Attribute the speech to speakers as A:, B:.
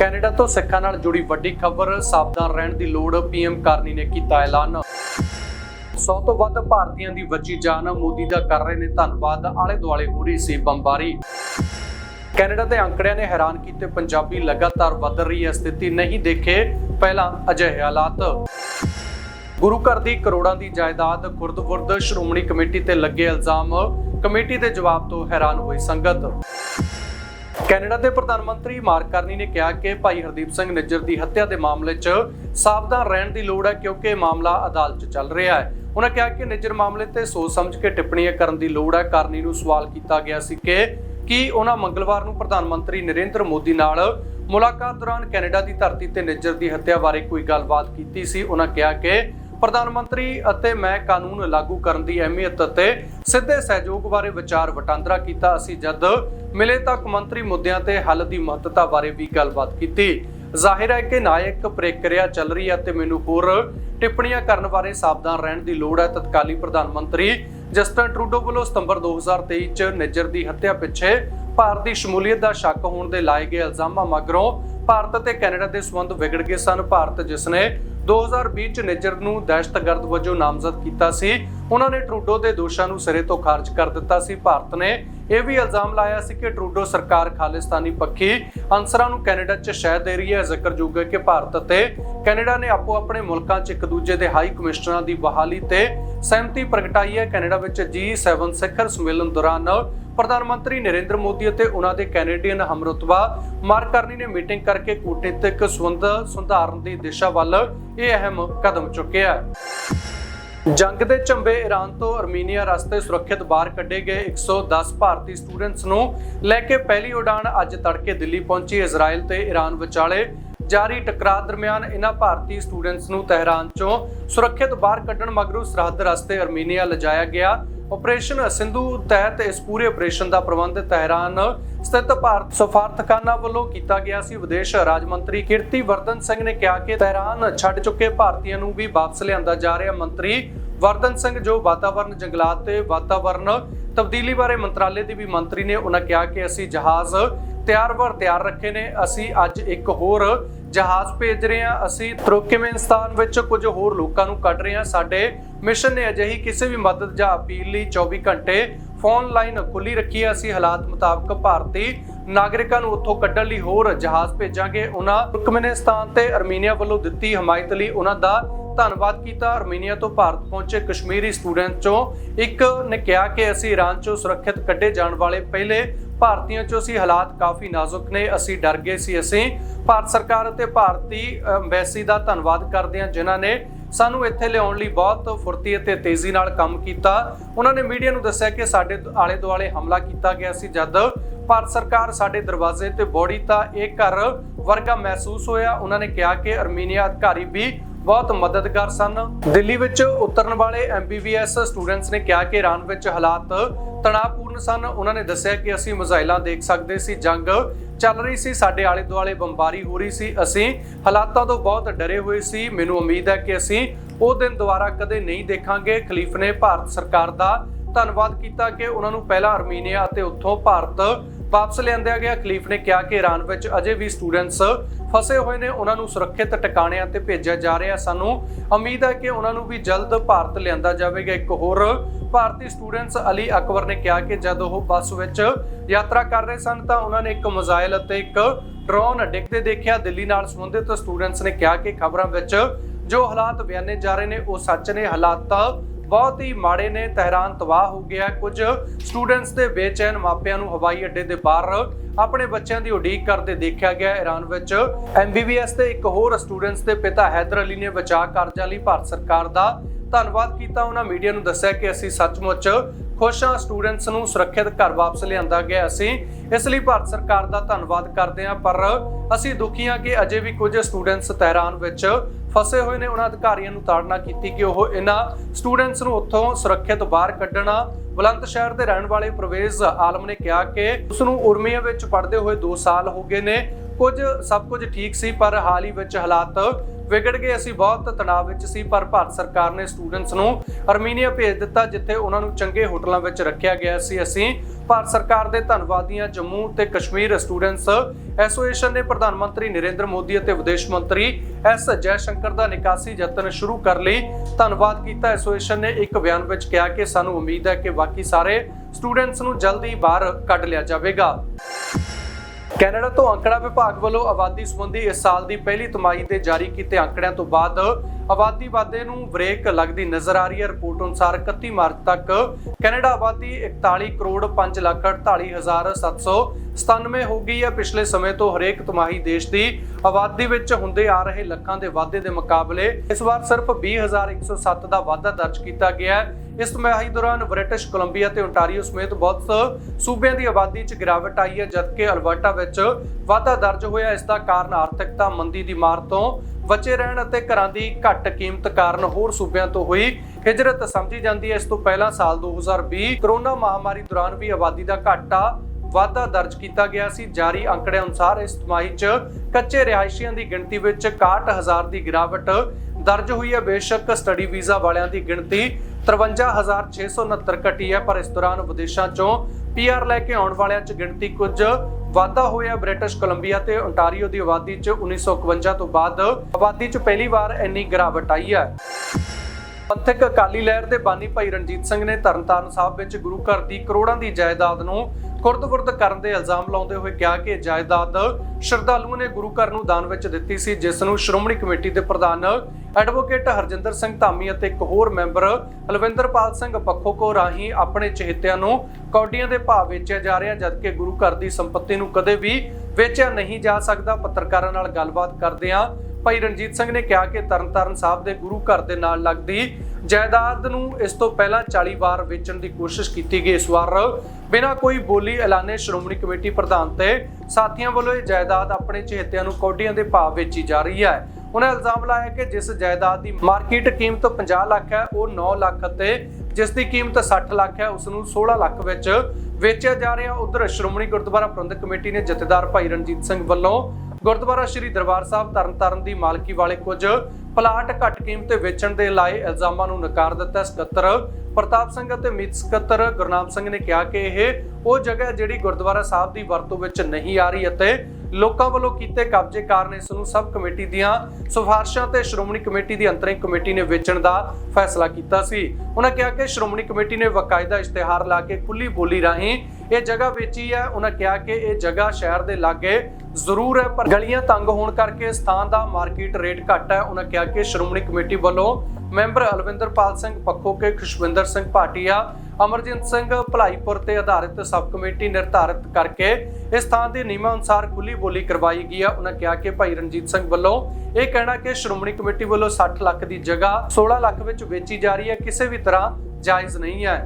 A: Canada ਤੋਂ ਸਿੱਖਾਂ ਨਾਲ ਜੁੜੀ ਵੱਡੀ ਖਬਰ ਸਾਵਧਾਨ ਰਹਿਣ ਦੀ ਲੋੜ ਪੀਐਮ ਕਾਰਨੀ ਨੇ ਕੀਤਾ ਐਲਾਨ। 100 ਤੋਂ ਵੱਧ ਭਾਰਤੀਆਂ ਦੀ ਬਚੀ ਜਾਨ ਮੋਦੀ ਦਾ ਕਰ ਰਹੇ ਨੇ ਧੰਨਵਾਦ ਆਲੇ ਦੁਆਲੇ ਹੋ ਰਹੀ ਸੀ ਬੰਬਾਰੀ। ਕੈਨੇਡਾ ਦੇ ਅੰਕੜਿਆਂ ਨੇ ਹੈਰਾਨ ਕੀਤੇ, ਪੰਜਾਬੀ ਲਗਾਤਾਰ ਵੱਧ ਰਹੀ ਹੈ, ਸਥਿਤੀ ਨਹੀਂ ਦੇਖੇ ਪਹਿਲਾਂ ਅਜਿਹੇ ਹਾਲਾਤ। ਗੁਰੂ ਘਰ ਦੀ ਕਰੋੜਾਂ ਦੀ ਜਾਇਦਾਦ ਖੁਰਦ-ਫੁਰਦ ਸ਼੍ਰੋਮਣੀ ਕਮੇਟੀ ਤੇ ਲੱਗੇ ਇਲਜ਼ਾਮ। ਕਮੇਟੀ ਦੇ ਜਵਾਬ ਤੋਂ ਹੈਰਾਨ ਹੋਈ ਸੰਗਤ। ਕੈਨੇਡਾ ਦੇ ਪ੍ਰਧਾਨ ਮੰਤਰੀ ਮਾਰਕ ਕਰਨੀ ਨੇ ਕਿਹਾ ਕਿ ਭਾਈ ਹਰਦੀਪ ਸਿੰਘ ਨਿੱਜਰ ਦੀ ਹੱਤਿਆ ਦੇ ਮਾਮਲੇ 'ਚ ਸਾਵਧਾਨ ਰਹਿਣ ਦੀ ਲੋੜ ਹੈ ਕਿਉਂਕਿ ਮਾਮਲਾ ਅਦਾਲਤ 'ਚ ਚੱਲ ਰਿਹਾ ਹੈ। ਉਹਨਾਂ ਕਿਹਾ ਕਿ ਨਿੱਜਰ ਮਾਮਲੇ ਤੇ ਸੋਚ ਸਮਝ ਕੇ ਟਿੱਪਣੀਆਂ ਕਰਨ ਦੀ ਲੋੜ ਹੈ। ਕਰਨੀ ਨੂੰ ਸਵਾਲ ਕੀਤਾ ਗਿਆ ਸੀ ਕਿ ਕੀ ਉਹਨਾਂ ਮੰਗਲਵਾਰ ਨੂੰ ਪ੍ਰਧਾਨ ਮੰਤਰੀ ਨਰਿੰਦਰ ਮੋਦੀ ਨਾਲ ਮੁਲਾਕਾਤ ਦੌਰਾਨ ਕੈਨੇਡਾ ਦੀ ਧਰਤੀ ਤੇ ਨਿੱਜਰ ਦੀ ਹੱਤਿਆ ਬਾਰੇ ਕੋਈ ਗੱਲਬਾਤ ਕੀਤੀ ਸੀ? ਉਹਨਾਂ ਕਿਹਾ ਕਿ ਪ੍ਰਧਾਨ ਮੰਤਰੀ ਅਤੇ ਮੈਂ ਕਾਨੂੰਨ ਲਾਗੂ ਕਰਨ ਦੀ ਅਹਿਮੀਅਤ ਅਤੇ ਸਿੱਧੇ ਸਹਿਯੋਗ ਬਾਰੇ ਵਿਚਾਰ ਵਟਾਂਦਰਾ ਕੀਤਾ। ਅਸੀਂ ਜਦ ਮਿਲੇ ਤਾਂ ਕੌਮਾਂਤਰੀ ਮੁੱਦਿਆਂ ਤੇ ਹੱਲ ਦੀ ਮਹੱਤਤਾ ਬਾਰੇ ਵੀ ਗੱਲਬਾਤ ਕੀਤੀ। ਜ਼ਾਹਿਰ ਹੈ ਕਿ ਨਾਇਕ ਪ੍ਰਕਿਰਿਆ ਚੱਲ ਰਹੀ ਹੈ ਤੇ ਮੈਨੂੰ ਹੋਰ ਟਿੱਪਣੀਆਂ ਕਰਨ ਬਾਰੇ ਸਾਵਧਾਨ ਰਹਿਣ ਦੀ ਲੋੜ ਹੈ। ਤਤਕਾਲੀ ਪ੍ਰਧਾਨ ਮੰਤਰੀ ਜਸਟਨ ਟਰੂਡੋ ਵੱਲੋਂ ਸਤੰਬਰ 2023 ਚ ਨਿੱਜਰ ਦੀ ਹੱਤਿਆ ਪਿੱਛੇ ਭਾਰਤ ਦੀ ਸ਼ਮੂਲੀਅਤ ਦਾ ਸ਼ੱਕ ਹੋਣ ਦੇ ਲਾਏ ਗਏ ਇਲਜ਼ਾਮਾਂ ਮਗਰੋਂ ਭਾਰਤ ਅਤੇ ਕੈਨੇਡਾ ਦੇ ਸਬੰਧ ਵਿਗੜ ਗਏ ਸਨ। ਭਾਰਤ ਜਿਸ ਨੇ 2020 ਚ ਨਿੱਜਰ ਨੂੰ ਦਹਿਸ਼ਤਗਰਦ ਵਜੋਂ ਨਾਮਜ਼ਦ ਕੀਤਾ ਸੀ, ਉਹਨਾਂ ਨੇ ਟਰੂਡੋ ਦੇ ਦੋਸ਼ਾਂ ਨੂੰ ਸਿਰੇ ਤੋਂ ਖਾਰਜ ਕਰ ਦਿੱਤਾ ਸੀ। ਭਾਰਤ ਨੇ ਇਹ ਵੀ ਇਲਜ਼ਾਮ ਲਾਇਆ ਸੀ ਕਿ ਟਰੂਡੋ ਸਰਕਾਰ ਖਾਲਿਸਤਾਨੀ ਪੱਖੀ ਅਨਸਰਾਂ ਨੂੰ ਕੈਨੇਡਾ 'ਚ ਸ਼ਹਿ ਦੇ ਰਹੀ ਹੈ। ਜ਼ਿਕਰਯੋਗ ਹੈ ਕਿ ਭਾਰਤ ਅਤੇ ਕੈਨੇਡਾ ਨੇ ਆਪੋ ਆਪਣੇ ਮੁਲਕਾਂ 'ਚ ਇੱਕ ਦੂਜੇ ਦੇ ਹਾਈ ਕਮਿਸ਼ਨਰਾਂ ਦੀ ਬਹਾਲੀ ਤੇ ਸਹਿਮਤੀ ਪ੍ਰਗਟਾਈ ਹੈ। ਕੈਨੇਡਾ ਵਿੱਚ G7 ਸਿਖਰ ਸੰਮੇਲਨ ਦੌਰਾਨ ਪ੍ਰਧਾਨ ਮੰਤਰੀ ਨਰਿੰਦਰ ਮੋਦੀ ਅਤੇ ਉਹਨਾਂ ਦੇ ਕੈਨੇਡੀਅਨ ਹਮਰੁਤਬਾ ਮਾਰਕ ਕਰਨੀ ਨੇ ਮੀਟਿੰਗ ਕਰਕੇ ਕੂਟਨੀਤਿਕ ਸੰਬੰਧ ਸੁਧਾਰਨ ਦੀ ਦਿਸ਼ਾ ਵੱਲ ਇਹ ਅਹਿਮ ਕਦਮ ਚੁੱਕਿਆ ਹੈ। ਜੰਗ ਦੇ ਝੰਬੇ ਈਰਾਨ ਤੋਂ ਅਰਮੀਨੀਆ ਰਸਤੇ ਸੁਰੱਖਿਅਤ ਬਾਹਰ ਕੱਢੇ ਗਏ 110 ਭਾਰਤੀ ਸਟੂਡੈਂਟਸ ਨੂੰ ਲੈ ਕੇ ਪਹਿਲੀ ਉਡਾਨ ਅੱਜ ਤੜਕੇ ਦਿੱਲੀ ਪਹੁੰਚੀ। ਇਜ਼ਰਾਈਲ ਤੇ ਈਰਾਨ ਵਿਚਾਲੇ ਜਾਰੀ ਟਕਰਾਅ ਦਰਮਿਆਨ ਇਹਨਾਂ ਭਾਰਤੀ ਸਟੂਡੈਂਟਸ ਨੂੰ ਤਹਿਰਾਨ ਚੋਂ ਸੁਰੱਖਿਅਤ ਬਾਹਰ ਕੱਢਣ ਮਗਰੋਂ ਸਰਹੱਦ ਰਸਤੇ ਅਰਮੀਨੀਆ ਲਿਜਾਇਆ ਗਿਆ। ਆਪਰੇਸ਼ਨ ਸਿੰਧੂ ਤਹਿਤ ਇਸ ਪੂਰੇ ਆਪਰੇਸ਼ਨ ਦਾ ਪ੍ਰਬੰਧ ਤਹਿਰਾਨ ਸਥਿਤ ਭਾਰਤ ਸਫਾਰਤਖਾਨਾ ਵੱਲੋਂ ਕੀਤਾ ਗਿਆ ਸੀ। ਵਿਦੇਸ਼ ਰਾਜ ਮੰਤਰੀ ਕੀਰਤੀ ਵਰਦਨ ਸਿੰਘ ਨੇ ਕਿਹਾ ਕਿ ਤਹਿਰਾਨ ਛੱਡ ਚੁੱਕੇ ਭਾਰਤੀਆਂ ਨੂੰ ਵੀ ਵਾਪਸ ਲਿਆਂਦਾ ਜਾ ਰਿਹਾ। ਮੰਤਰੀ ਵਰਧਨ ਸਿੰਘ ਜੋ ਵਾਤਾਵਰਣ ਜੰਗਲਾਤ ਤੇ ਵਾਤਾਵਰਣ ਤਬਦੀਲੀ ਬਾਰੇ ਮੰਤਰਾਲੇ ਦੇ ਵੀ ਮੰਤਰੀ ਨੇ ਉਹਨਾਂ ਕਿਹਾ ਕਿ ਅਸੀਂ ਜਹਾਜ਼ ਤਿਆਰ ਵਰ ਤਿਆਰ ਰੱਖੇ ਨੇ। ਅਸੀਂ ਅੱਜ ਇੱਕ ਹੋਰ ਜਹਾਜ਼ ਭੇਜ ਰਹੇ ਹਾਂ। ਅਸੀਂ ਤੁਰਕਮੇਨਸਤਾਨ ਵਿੱਚ ਕੁਝ ਹੋਰ ਲੋਕਾਂ ਨੂੰ ਕੱਢ ਰਹੇ ਹਾਂ। ਸਾਡੇ ਮਿਸ਼ਨ ਨੇ ਅਜਿਹੀ ਕਿਸੇ ਵੀ ਮਦਦ ਜਾਂ ਅਪੀਲ ਲਈ 24 ਘੰਟੇ ਫੋਨ ਲਾਈਨ ਖੁੱਲੀ ਰੱਖੀ ਹੈ। ਅਸੀਂ ਹਾਲਾਤ ਮੁਤਾਬਕ ਭਾਰਤੀ ਨਾਗਰਿਕਾਂ ਨੂੰ ਉੱਥੋਂ ਕੱਢਣ ਲਈ ਹੋਰ ਜਹਾਜ਼ ਭੇਜਾਂਗੇ। ਉਹਨਾਂ ਤੁਰਕਮੇਨਸਤਾਨ ਤੇ ਅਰਮੀਨੀਆ ਵੱਲੋਂ ਦਿੱਤੀ ਹਮਾਇਤ ਲਈ ਉਹਨਾਂ ਦਾ ਧੰਨਵਾਦ ਕੀਤਾ। ਅਰਮੀਨੀਆ ਤੋਂ ਭਾਰਤ ਪਹੁੰਚੇ ਕਸ਼ਮੀਰੀ ਸਟੂਡੈਂਟ ਚੋਂ ਇੱਕ ਨੇ ਕਿਹਾ ਕਿ ਅਸੀਂ ਈਰਾਨ ਚੋਂ ਸੁਰੱਖਿਅਤ ਕੱਢੇ ਜਾਣ ਵਾਲੇ ਪਹਿਲੇ ਭਾਰਤੀਆਂ ਚੋਂ ਸੀ, ਹਾਲਾਤ ਕਾਫੀ ਨਾਜ਼ੁਕ ਨੇ, ਅਸੀਂ ਡਰ ਗਏ ਸੀ, ਅਸੀਂ ਭਾਰਤ ਸਰਕਾਰ ਅਤੇ ਭਾਰਤੀ ਐਮਬੈਸੀ ਦਾ ਧੰਨਵਾਦ ਕਰਦੇ ਹਾਂ, ਜਿਨ੍ਹਾਂ ਨੇ ਸਾਨੂੰ ਇੱਥੇ ਲਿਆਉਣ ਲਈ ਬਹੁਤ ਫੁਰਤੀ ਅਤੇ ਤੇਜ਼ੀ ਨਾਲ ਕੰਮ ਕੀਤਾ। ਉਹਨਾਂ ਨੇ ਮੀਡੀਆ ਨੂੰ ਦੱਸਿਆ ਕਿ ਸਾਡੇ ਆਲੇ ਦੁਆਲੇ ਹਮਲਾ ਕੀਤਾ ਗਿਆ ਸੀ, ਜਦ ਭਾਰਤ ਸਰਕਾਰ ਸਾਡੇ ਦਰਵਾਜ਼ੇ ਤੇ ਬੋੜੀ ਤਾਂ ਇਹ ਘਰ ਵਰਗਾ ਮਹਿਸੂਸ ਹੋਇਆ। ਉਹਨਾਂ ਨੇ ਕਿਹਾ ਕਿ ਅਰਮੀਨੀਆ ਅਧਿਕਾਰੀ ਵੀ ਬਹੁਤ ਮਦਦਗਾਰ ਸਨ। ਦਿੱਲੀ ਵਿੱਚ ਉਤਰਨ ਵਾਲੇ ਐਮਬੀਬੀਐਸ ਸਟੂਡੈਂਟਸ ਨੇ ਕਿਹਾ ਕਿ ਈਰਾਨ ਵਿੱਚ ਹਾਲਾਤ ਤਣਾਅਪੂਰਨ ਸਨ। ਉਹਨਾਂ ਨੇ ਦੱਸਿਆ ਕਿ ਅਸੀਂ ਮਿਜ਼ਾਈਲਾਂ ਦੇਖ ਸਕਦੇ ਸੀ, ਜੰਗ ਚੱਲ ਰਹੀ ਸੀ, ਸਾਡੇ ਆਲੇ ਦੁਆਲੇ ਬੰਬਾਰੀ ਹੋ ਰਹੀ ਸੀ। ਅਸੀਂ ਹਾਲਾਤਾਂ ਤੋਂ ਬਹੁਤ ਡਰੇ ਹੋਏ ਸੀ। ਮੈਨੂੰ ਉਮੀਦ ਹੈ ਕਿ ਅਸੀਂ ਉਹ ਦਿਨ ਦੁਬਾਰਾ ਕਦੇ ਨਹੀਂ ਦੇਖਾਂਗੇ। ਖਲੀਫ ਨੇ ਭਾਰਤ ਸਰਕਾਰ ਦਾ ਧੰਨਵਾਦ ਕੀਤਾ ਕਿ ਉਹਨਾਂ ਨੂੰ ਪਹਿਲਾਂ ਅਰਮੀਨੀਆ ਅਤੇ ਉੱਥੋਂ ਭਾਰਤ ਵਾਪਸ ਲਿਆਂਦਿਆ ਗਿਆ। ਖਲੀਫ ਨੇ ਕਿਹਾ ਕਿ ਈਰਾਨ ਵਿੱਚ ਅਜੇ ਵੀ ਸਟੂਡੈਂਟਸ ਫਸੇ ਹੋਏ ਨੇ, ਉਹਨਾਂ ਨੂੰ ਸੁਰੱਖਿਅਤ ਟਿਕਾਣਿਆਂ ਤੇ ਭੇਜਿਆ ਜਾ ਰਿਹਾ ਸਾਨੂੰ ਉਮੀਦ ਹੈ ਕਿ ਉਹਨਾਂ ਨੂੰ ਵੀ ਜਲਦ ਭਾਰਤ ਲਿਆਂਦਾ ਜਾਵੇਗਾ। ਇੱਕ ਹੋਰ ਭਾਰਤੀ ਸਟੂਡੈਂਟਸ ਅਲੀ ਅਕਬਰ ਨੇ ਕਿਹਾ ਕਿ ਜਦ ਉਹ ਬੱਸ ਵਿੱਚ ਯਾਤਰਾ ਕਰ ਰਹੇ ਸਨ, ਤਾਂ ਉਹਨਾਂ ਨੇ ਇੱਕ ਮਿਜ਼ਾਈਲ ਅਤੇ ਇੱਕ ਡਰੋਨ ਡਿੱਗਦੇ ਦੇਖਿਆ। ਦਿੱਲੀ ਨਾਲ ਸੰਬੰਧਿਤ ਸਟੂਡੈਂਟਸ ਨੇ ਕਿਹਾ ਕਿ ਖਬਰਾਂ ਵਿੱਚ ਜੋ ਹਾਲਾਤ ਬਿਆਨੇ ਜਾ ਰਹੇ ਨੇ, ਉਹ ਸੱਚ ਨੇ। ਹਾਲਾਤ ਬਹੁਤ ਹੀ ਮਾੜੇ ਨੇ, ਤਹਿਰਾਨ ਤਬਾਹ ਹੋ ਗਿਆ ਕੁਝ ਸਟੂਡੈਂਟਸ ਦੇ ਬੇਚੈਨ ਮਾਪਿਆਂ ਨੂੰ ਹਵਾਈ ਅੱਡੇ ਦੇ ਬਾਹਰ ਆਪਣੇ ਬੱਚਿਆਂ ਦੀ ਉਡੀਕ ਕਰਦੇ ਦੇਖਿਆ ਗਿਆ ਈਰਾਨ ਵਿੱਚ ਐਮਬੀਬੀਐਸ ਦੇ ਇੱਕ ਹੋਰ ਸਟੂਡੈਂਟਸ ਦੇ ਪਿਤਾ ਹੈਦਰ ਅਲੀ ਨੇ ਬਚਾਅ ਕਾਰਜਾਂ ਲਈ ਭਾਰਤ ਸਰਕਾਰ ਦਾ ਧੰਨਵਾਦ ਕੀਤਾ। ਉਹਨਾਂ ਮੀਡੀਆ ਨੂੰ ਦੱਸਿਆ ਕਿ ਅਸੀਂ ਸੱਚਮੁੱਚ ਖੁਸ਼ ਹਾਂ, ਸਟੂਡੈਂਟਸ ਨੂੰ ਸੁਰੱਖਿਅਤ ਘਰ ਵਾਪਸ ਲਿਆਂਦਾ ਗਿਆ ਅਸੀਂ ਇਸ ਲਈ ਭਾਰਤ ਸਰਕਾਰ ਦਾ ਧੰਨਵਾਦ ਕਰਦੇ ਹਾਂ, ਪਰ ਅਸੀਂ ਦੁਖੀ ਹਾਂ ਕਿ ਅਜੇ ਵੀ ਕੁਝ ਸਟੂਡੈਂਟਸ ਤਹਿਰਾਨ ਵਿੱਚ ਫਸੇ ਹੋਏ ਨੇ, ਉਹਨਾਂ ਅਧਿਕਾਰੀਆਂ ਨੂੰ ਤਾੜਨਾ ਕੀਤੀ ਕਿ ਉਹ ਇਹਨਾਂ ਸਟੂਡੈਂਟਸ ਨੂੰ ਉੱਥੋਂ ਸੁਰੱਖਿਅਤ ਬਾਹਰ ਕੱਢਣਾ। ਬੁਲੰਦ ਸ਼ਹਿਰ ਦੇ ਰਹਿਣ ਵਾਲੇ ਪ੍ਰਵੇਜ਼ ਆਲਮ ਨੇ ਕਿਹਾ ਕਿ ਉਸ ਨੂੰ ਉਰਮੀਆ ਵਿੱਚ ਪੜ੍ਹਦੇ ਹੋਏ 2 ਸਾਲ ਹੋ ਗਏ ਨੇ। ਕੁਝ ਸਭ ਕੁਝ ਠੀਕ ਸੀ, ਪਰ ਹਾਲ ਹੀ ਵਿੱਚ ਹਾਲਾਤ ਵਿਗੜ ਗਏ। ਅਸੀਂ ਬਹੁਤ ਤਣਾਅ ਵਿੱਚ ਸੀ, ਪਰ ਭਾਰਤ ਸਰਕਾਰ ਨੇ ਸਟੂਡੈਂਟਸ ਨੂੰ ਅਰਮੀਨੀਆ ਭੇਜ ਦਿੱਤਾ, ਜਿੱਥੇ ਉਹਨਾਂ ਨੂੰ ਚੰਗੇ ਹੋਟਲਾਂ ਵਿੱਚ ਰੱਖਿਆ ਗਿਆ ਸੀ। ਅਸੀਂ ਭਾਰਤ ਸਰਕਾਰ ਦੇ ਧੰਨਵਾਦੀਆਂ ਜੰਮੂ ਤੇ ਕਸ਼ਮੀਰ ਸਟੂਡੈਂਟਸ ਐਸੋਸੀਏਸ਼ਨ ਨੇ ਪ੍ਰਧਾਨ ਮੰਤਰੀ ਨਰਿੰਦਰ ਮੋਦੀ ਅਤੇ ਵਿਦੇਸ਼ ਮੰਤਰੀ ਐਸ ਜੈਸ਼ੰਕਰ ਦਾ ਨਿਕਾਸੀ ਯਤਨ ਸ਼ੁਰੂ ਕਰ ਲਈ। ਧੰਨਵਾਦ ਕੀਤਾ ਐਸੋਸੀਏਸ਼ਨ ਨੇ। ਇੱਕ ਬਿਆਨ ਵਿੱਚ ਕਿਹਾ ਕਿ ਸਾਨੂੰ ਉਮੀਦ ਹੈ ਕਿ ਬਾਕੀ ਸਾਰੇ ਸਟੂਡੈਂਟਸ ਨੂੰ ਜਲਦੀ ਬਾਹਰ ਕੱਢ ਲਿਆ ਜਾਵੇਗਾ। ਕੈਨੇਡਾ ਤੋਂ ਅੰਕੜਾ ਵਿਭਾਗ ਵੱਲੋਂ ਆਬਾਦੀ ਸੰਬੰਧੀ ਇਸ ਸਾਲ ਦੀ ਪਹਿਲੀ ਤਿਮਾਹੀ ਦੇ ਜਾਰੀ ਕੀਤੇ ਅੰਕੜਿਆਂ ਤੋਂ ਬਾਅਦ ਆਬਾਦੀ ਵਾਧੇ ਨੂੰ ਬ੍ਰੇਕ ਲੱਗਦੀ ਨਜ਼ਰ ਆ ਰਹੀ ਹੈ। ਰਿਪੋਰਟ ਅਨੁਸਾਰ 31 ਮਾਰਚ ਤੱਕ ਕੈਨੇਡਾ ਆਬਾਦੀ 41 ਕਰੋੜ 5 ਲੱਖ 48 ਹਜ਼ਾਰ 797 ਹੋ ਗਈ ਹੈ। ਪਿਛਲੇ ਸਮੇਂ ਤੋਂ ਹਰੇਕ ਤਿਮਾਹੀ ਦੇਸ਼ ਦੀ ਆਬਾਦੀ ਵਿੱਚ ਹੁੰਦੇ ਆ ਰਹੇ ਲੱਖਾਂ ਦੇ ਵਾਧੇ ਦੇ ਮੁਕਾਬਲੇ ਇਸ ਵਾਰ ਸਿਰਫ 20107 ਦਾ ਵਾਧਾ ਦਰਜ ਕੀਤਾ ਗਿਆ ਹੈ। ਇਸ ਤਿਮਾਹੀ ਦੌਰਾਨ ਬ੍ਰਿਟਿਸ਼ ਕੋਲੰਬੀਆ ਤੇ ਓਨਟਾਰੀਓ ਸਮੇਤ ਬਹੁਤ ਸੂਬਿਆਂ ਦੀ ਆਬਾਦੀ 'ਚ ਗਿਰਾਵਟ ਆਈ ਹੈ, ਜਦਕਿ ਅਲਬਰਟਾ ਵਿੱਚ ਵਾਧਾ ਦਰਜ ਹੋਇਆ। ਇਸ ਦਾ ਕਾਰਨ ਆਰਥਿਕਤਾ ਮੰਦੀ ਦੀ ਮਾਰ ਤੋਂ ਬਚੇ ਰਹਿਣ ਅਤੇ ਘਰਾਂ ਦੀ ਘੱਟ ਕੀਮਤ ਕਾਰਨ ਹੋਰ ਸੂਬਿਆਂ ਤੋਂ ਹੋਈ ਹਿਜਰਤ। ਸਮਝੀ ਜਾਂਦੀ ਹੈ, ਇਸ ਤੋਂ ਪਹਿਲਾਂ ਸਾਲ 2020 ਕਰੋਨਾ ਮਹਾਮਾਰੀ ਦੌਰਾਨ ਵੀ ਆਬਾਦੀ ਦਾ ਘਾਟਾ ਵਾਧਾ ਦਰਜ ਕੀਤਾ ਗਿਆ ਸੀ। ਜਾਰੀ ਅੰਕੜੇ ਅਨੁਸਾਰ ਇਸ ਤਿਮਾਹੀ 'ਚ ਕੱਚੇ ਰਿਹਾਇਸ਼ੀਆਂ ਦੀ ਗਿਣਤੀ ਵਿੱਚ 61000 ਦੀ ਗਿਰਾਵਟ ਦਰਜ ਹੋਈ ਹੈ। ਬੇਸ਼ੱਕ ਸਟੱਡੀ ਵੀਜ਼ਾ ਵਾਲਿਆਂ ਦੀ ਗਿਣਤੀ 53669 ਘਟੀ ਹੈ, ਪਰ ਇਸ ਦੌਰਾਨ ਵਿਦੇਸ਼ਾਂ 'ਚੋਂ ਪੀਆਰ ਲੈ ਕੇ ਆਉਣ ਵਾਲਿਆਂ 'ਚ ਗਿਣਤੀ ਕੁਝ ਵਾਧਾ ਹੋਇਆ। ਬ੍ਰਿਟਿਸ਼ ਕੋਲੰਬੀਆ ਤੇ ਓਨਟਾਰੀਓ ਦੀ ਆਬਾਦੀ 'ਚ 1951 ਤੋਂ ਬਾਅਦ ਆਬਾਦੀ 'ਚ ਪਹਿਲੀ ਵਾਰ ਇੰਨੀ ਗਿਰਾਵਟ ਆਈ ਹੈ। ਪੰਥਕ ਅਕਾਲੀ ਲਹਿਰ ਦੇ ਬਾਨੀ ਭਾਈ ਰਣਜੀਤ ਸਿੰਘ ਨੇ ਤਰਨਤਾਰਨ ਸਾਹਿਬ ਵਿੱਚ ਗੁਰੂ ਘਰ ਦੀ ਕਰੋੜਾਂ ਦੀ ਜਾਇਦਾਦ ਨੂੰ ਖੁਰਦ-ਬੁਰਦ ਕਰਨ ਦੇ ਇਲਜ਼ਾਮ ਲਾਉਂਦੇ ਹੋਏ ਕਿਹਾ ਕਿ ਜਾਇਦਾਦ ਸ਼ਰਧਾਲੂਆਂ ਨੇ ਗੁਰੂ ਘਰ ਨੂੰ ਦਾਨ ਵਿੱਚ ਦਿੱਤੀ ਸੀ, ਜਿਸ ਨੂੰ ਸ਼੍ਰੋਮਣੀ ਕਮੇਟੀ ਦੇ ਪ੍ਰਧਾਨ ਐਡਵੋਕੇਟ ਹਰਜਿੰਦਰ ਸਿੰਘ ਧਾਮੀ ਅਤੇ ਇੱਕ ਹੋਰ ਮੈਂਬਰ ਅਲਵਿੰਦਰਪਾਲ ਸਿੰਘ ਪੱਖੋ ਕੋ ਰਾਹੀਂ ਆਪਣੇ ਚਹੇਤਿਆਂ ਨੂੰ ਕੌਡੀਆਂ ਦੇ ਭਾਅ ਵੇਚਿਆ ਜਾ ਰਿਹਾ, ਜਦਕਿ ਗੁਰੂ ਘਰ ਦੀ ਸੰਪਤੀ ਨੂੰ ਕਦੇ ਵੀ ਵੇਚਿਆ ਨਹੀਂ ਜਾ ਸਕਦਾ। ਪੱਤਰਕਾਰਾਂ ਨਾਲ ਗੱਲਬਾਤ ਕਰਦਿਆਂ ਭਾਈ ਰਣਜੀਤ ਸਿੰਘ ਨੇ ਕਿਹਾ ਕਿ ਤਰਨਤਾਰਨ ਸਾਹਿਬ ਦੇ ਗੁਰੂ ਘਰ ਦੇ ਨਾਲ ਲੱਗਦੀ ਜਾਇਦਾਦ ਨੂੰ ਇਸ ਤੋਂ ਪਹਿਲਾਂ 40 ਵਾਰ ਵੇਚਣ ਦੀ ਕੋਸ਼ਿਸ਼ ਕੀਤੀ ਗਈ। ਇਸ ਵਾਰ ਬਿਨਾਂ ਕੋਈ ਬੋਲੀ ਐਲਾਨੇ ਸ਼੍ਰੋਮਣੀ ਕਮੇਟੀ ਪ੍ਰਧਾਨ ਤੇ ਸਾਥੀਆਂ ਵੱਲੋਂ ਇਹ ਜਾਇਦਾਦ ਆਪਣੇ ਚਹੇਤਿਆਂ ਨੂੰ ਕੌਡੀਆਂ ਦੇ ਭਾਅ ਵੇਚੀ ਜਾ ਰਹੀ ਹੈ। ਉਹਨਾਂ ਇਲਜ਼ਾਮ ਲਾਇਆ ਕਿ ਜਿਸ ਜਾਇਦਾਦ ਦੀ ਮਾਰਕੀਟ ਕੀਮਤ 50 ਲੱਖ ਹੈ, ਉਹ 9 ਲੱਖ ਅਤੇ ਜਿਸ ਦੀ ਕੀਮਤ 60 ਲੱਖ ਹੈ ਉਸ ਨੂੰ 16 ਲੱਖ ਵਿੱਚ ਵੇਚਿਆ ਜਾ ਰਿਹਾ। ਉਧਰ ਸ਼੍ਰੋਮਣੀ ਗੁਰਦੁਆਰਾ ਪ੍ਰਬੰਧਕ ਕਮੇਟੀ ਨੇ ਜਥੇਦਾਰ ਭਾਈ ਰਣਜੀਤ ਸਿੰਘ ਵੱਲੋਂ ਗੁਰਦੁਆਰਾ ਸ੍ਰੀ ਦਰਬਾਰ ਸਾਹਿਬ ਤਰਨਤਾਰਨ ਦੀ ਮਾਲਕੀ ਵਾਲੇ ਕੁਝ ਪਲਾਟ ਘੱਟ ਕੀਮਤ ਤੇ ਵੇਚਣ ਦੇ ਲਾਏ ਇਲਜ਼ਾਮਾਂ ਨੂੰ ਨਕਾਰ ਦਿੱਤਾ ਸਕੱਤਰ। ਪ੍ਰਤਾਪ ਸਿੰਘ ਅਤੇ ਮੀਤ ਸਕੱਤਰ, ਗੁਰਨਾਮ ਸਿੰਘ ਨੇ ਕਿਹਾ ਕਿ ਇਹ ਉਹ ਜਗ੍ਹਾ ਜਿਹੜੀ ਗੁਰਦੁਆਰਾ ਸਾਹਿਬ ਦੀ ਵਰਤੋਂ ਵਿੱਚ ਨਹੀਂ ਆ ਰਹੀ ਅਤੇ ਲੋਕਾਂ ਵੱਲੋਂ ਕੀਤੇ ਕਬਜ਼ੇ ਕਾਰਨ ਇਸ ਨੂੰ ਸਬ ਕਮੇਟੀ ਦੀਆਂ ਸਿਫਾਰਸ਼ਾਂ ਤੇ ਸ਼੍ਰੋਮਣੀ ਕਮੇਟੀ ਦੀ ਅੰਤਰਿਮ ਕਮੇਟੀ ਨੇ ਵੇਚਣ ਦਾ ਫੈਸਲਾ ਕੀਤਾ ਸੀ। ਉਹਨਾਂ ਕਿਹਾ ਕਿ ਸ਼੍ਰੋਮਣੀ ਕਮੇਟੀ ਨੇ ਵਕਾਇਦਾ ਇਸ਼ਤਿਹਾਰ ਲਾ ਕੇ ਖੁੱਲੀ ਬੋਲੀ ਰਾਹੀਂ ਇਹ ਜਗ੍ਹਾ ਵੇਚੀ ਹੈ। ਉਹਨਾਂ ਕਿਹਾ ਕਿ ਇਹ ਜਗ੍ਹਾ ਸ਼ਹਿਰ ਦੇ ਲਾਗੇ ਜ਼ਰੂਰ ਹੈ, ਪਰ ਗਲੀਆਂ ਤੰਗ ਹੋਣ ਕਰਕੇ ਸਥਾਨ ਦਾ ਮਾਰਕੀਟ ਰੇਟ ਘੱਟ ਹੈ। ਉਹਨਾਂ ਕਿਹਾ ਕਿ ਸ਼੍ਰੋਮਣੀ ਕਮੇਟੀ ਵੱਲੋਂ ਮੈਂਬਰ ਅਲਵਿੰਦਰਪਾਲ ਸਿੰਘ ਪੱਖੋ ਖੁਸ਼ਵਿੰਦਰ ਸਿੰਘ ਭਾਟੀਆ, ਅਮਰਜੀਤ ਸਿੰਘ ਭਲਾਈਪੁਰ ਤੇ ਆਧਾਰਿਤ ਸਬ ਕਮੇਟੀ ਨਿਰਧਾਰਿਤ ਕਰਕੇ ਇਸ ਥਾਂ ਦੇ ਨਿਯਮਾਂ ਅਨੁਸਾਰ ਖੁੱਲੀ ਬੋਲੀ ਕਰਵਾਈ ਗਈ ਆ। ਉਹਨਾਂ ਕਿਹਾ ਕਿ ਭਾਈ ਰਣਜੀਤ ਸਿੰਘ ਵੱਲੋਂ ਇਹ ਕਹਿਣਾ ਕਿ ਸ਼੍ਰੋਮਣੀ ਕਮੇਟੀ ਵੱਲੋਂ 60 ਲੱਖ ਦੀ ਜਗ੍ਹਾ 16 ਲੱਖ ਵਿੱਚ ਵੇਚੀ ਜਾ ਰਹੀ ਹੈ, ਕਿਸੇ ਵੀ ਤਰ੍ਹਾਂ ਜਾਇਜ਼ ਨਹੀਂ ਹੈ।